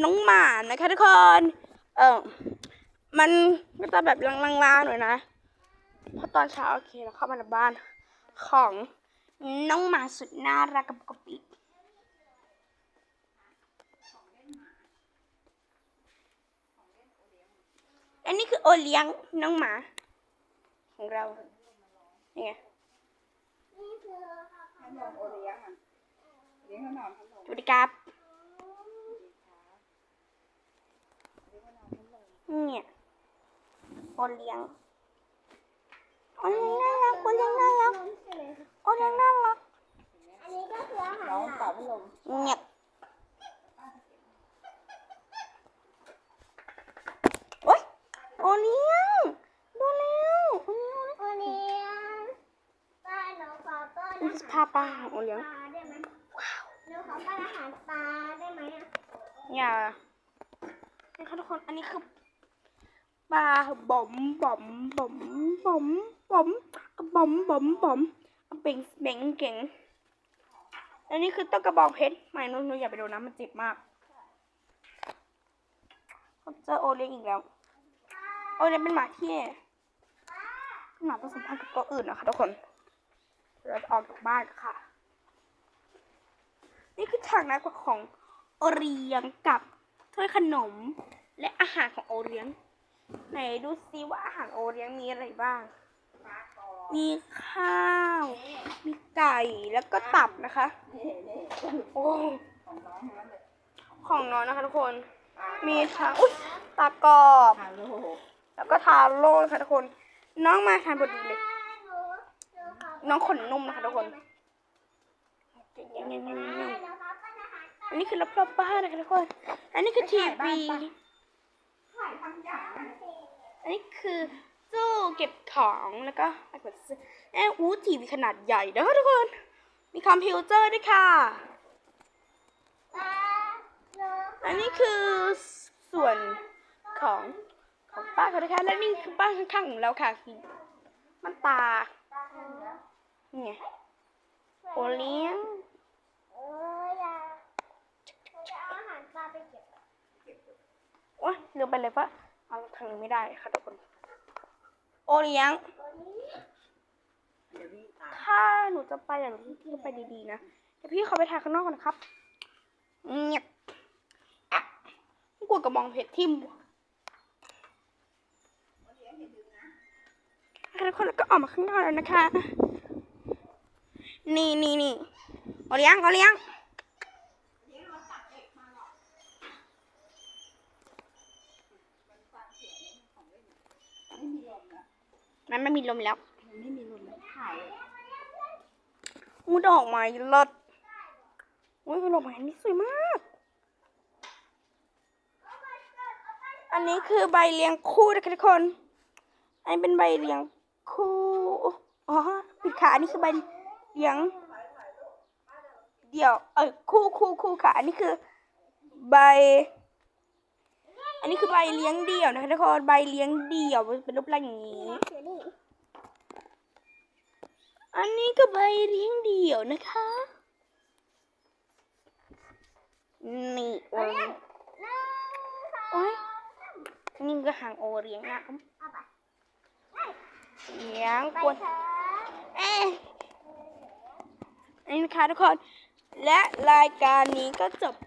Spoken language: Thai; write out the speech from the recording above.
น้องหมานะคะทุกคน เออมันก็จะแบบลางๆหน่อยนะเพราะตอนเช้าโอเคเราเข้ามาในบ้านของน้องหมาสุดน่ารักกับกบปิอันนี้คือโอเลี้ยงน้องหมา ของเรานี่ไงนี่ยสวัสดีครับ เนี่ยโอเลี้ยงโอเลี้ยงน่ารักโอเลี้ยงน่ารักใช่ไหมคะโอเลี้ยงน่ารักอันนี้ก็คืออาหารน้องหเป่ามาพัดลมเงียบโอ๊ยโอเลี้ยงดูแล้วโอเลี้ยงวันนี้ป้าหนูขอป้อนนี่คือพาปลาของโอเลี้ยงปลาได้ไหมหนูขอป้อนอาหารปลาได้ไหมอะอย่านี่ค่ะทุกคนอันนี้คือ ปลาบอมบอมบอมบอมบอมบอมบอมบอมเป่งเป่งเก่งอันนี้คือต้นกระบองเพชรไม่นุ่นอย่าไปโดนนะมันเจ็บมากเจอโอเลี้ยงอีกแล้ว โอเลี้ยงเป็นหมาที่เป็นหมาผสมพันธุ์กับตัวอื่นนะคะทุกคน เราจะออกจากบ้านค่ะ นี่คือฉากนักว่าของโอเลี้ยงกับถ้วยขนมและอาหารของโอเลี้ยง ไหนดูซิว่าอาหารโอเลี้ยงมีอะไรบ้างปลากรอบมีข้าว มีไก่แล้วก็ตับนะคะนี่นี่โอ้ของน้องทั้งนั้นเลยของน้องนะคะทุกคน มีทั้งอุ้ยตากรอบฮัลโหลแล้วก็ทาโร่นะคะทุกคน น้องมาทานพอดีเลยหนูหนูขอน้องขนนุ่มนะคะทุกคนได้ไหมหนูขอป้อนอาหารปลาอันนี้คือรอบๆบ้านนะคะทุกคน อันนี้คือทีวี ถ่ายทำอย่างนั้นอันนี้คือตู้เก็บของแล้วก็ไรแบบนี้แอบอู้ทีวีขนาดใหญ่นะคะทุกคน มีคอมพิวเตอร์ด้วยค่ะ อันนี้คือส่วนของของป้าเขานะคะและนี่คือบ้านข้างๆของเราค่ะคือมันตาเนี่ไงโอเลี้ยงเอออยาหนูจะเอาอาหารปลาไปเก็บ โอ๊ยลืมไปเลยว่าเอาทางนี้ไม่ได้ค่ะทุกคน โอเลี้ยงตัวนี้เดี๋ยวพี่ตามถ้าหนูจะไปอย่างนี้พี่ก็ไปดีๆนะเดี๋ยวพี่เขาไปทานข้างนอกก่อนนะครับเงียบอะกลัวกระบองเพชรทิ่มทุกคนแล้วก็ออกมาข้างนอกแล้วนะคะ นี่นี่นี่โอเลี้ยงโอเลี้ยง ไม่มีลมนะ มันไม่มีลมแล้ว มันไม่มีลมแล้วถ่ายอู้ดอกไม้เลิศอุ้ยดอกไม้นี่สวยมาก อันนี้คือใบเลี้ยงคู่นะคะทุกคน อันนี้เป็นใบเลี้ยงคู่ อ๋อผิดค่ะอันนี้คือใบเลี้ยง เดี่ยว เออคู่คู่คู่ค่ะอันนี้คือใบ อันนี้คือใบเลี้ยงเดี่ยวนะคะทุกคนใบเลี้ยงเดี่ยวเป็นรูปร่างอย่างนี้ อันนี้ก็ใบเลี้ยงเดี่ยวนะคะนี่โอ้ยโอ้ยนี่ก็หางโอเลี้ยงนะเอาไปเลี้ยงกวนเอ๊ะนนี้นะคะทุกคนและรายการนี้ก็จบ